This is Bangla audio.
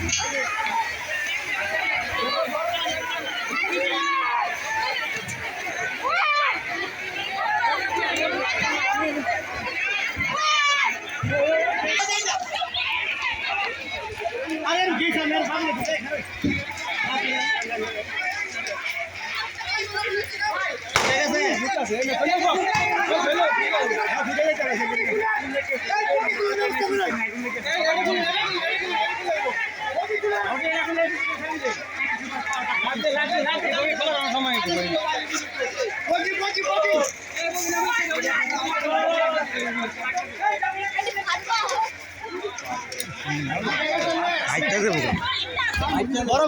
ঠিক আছে বড়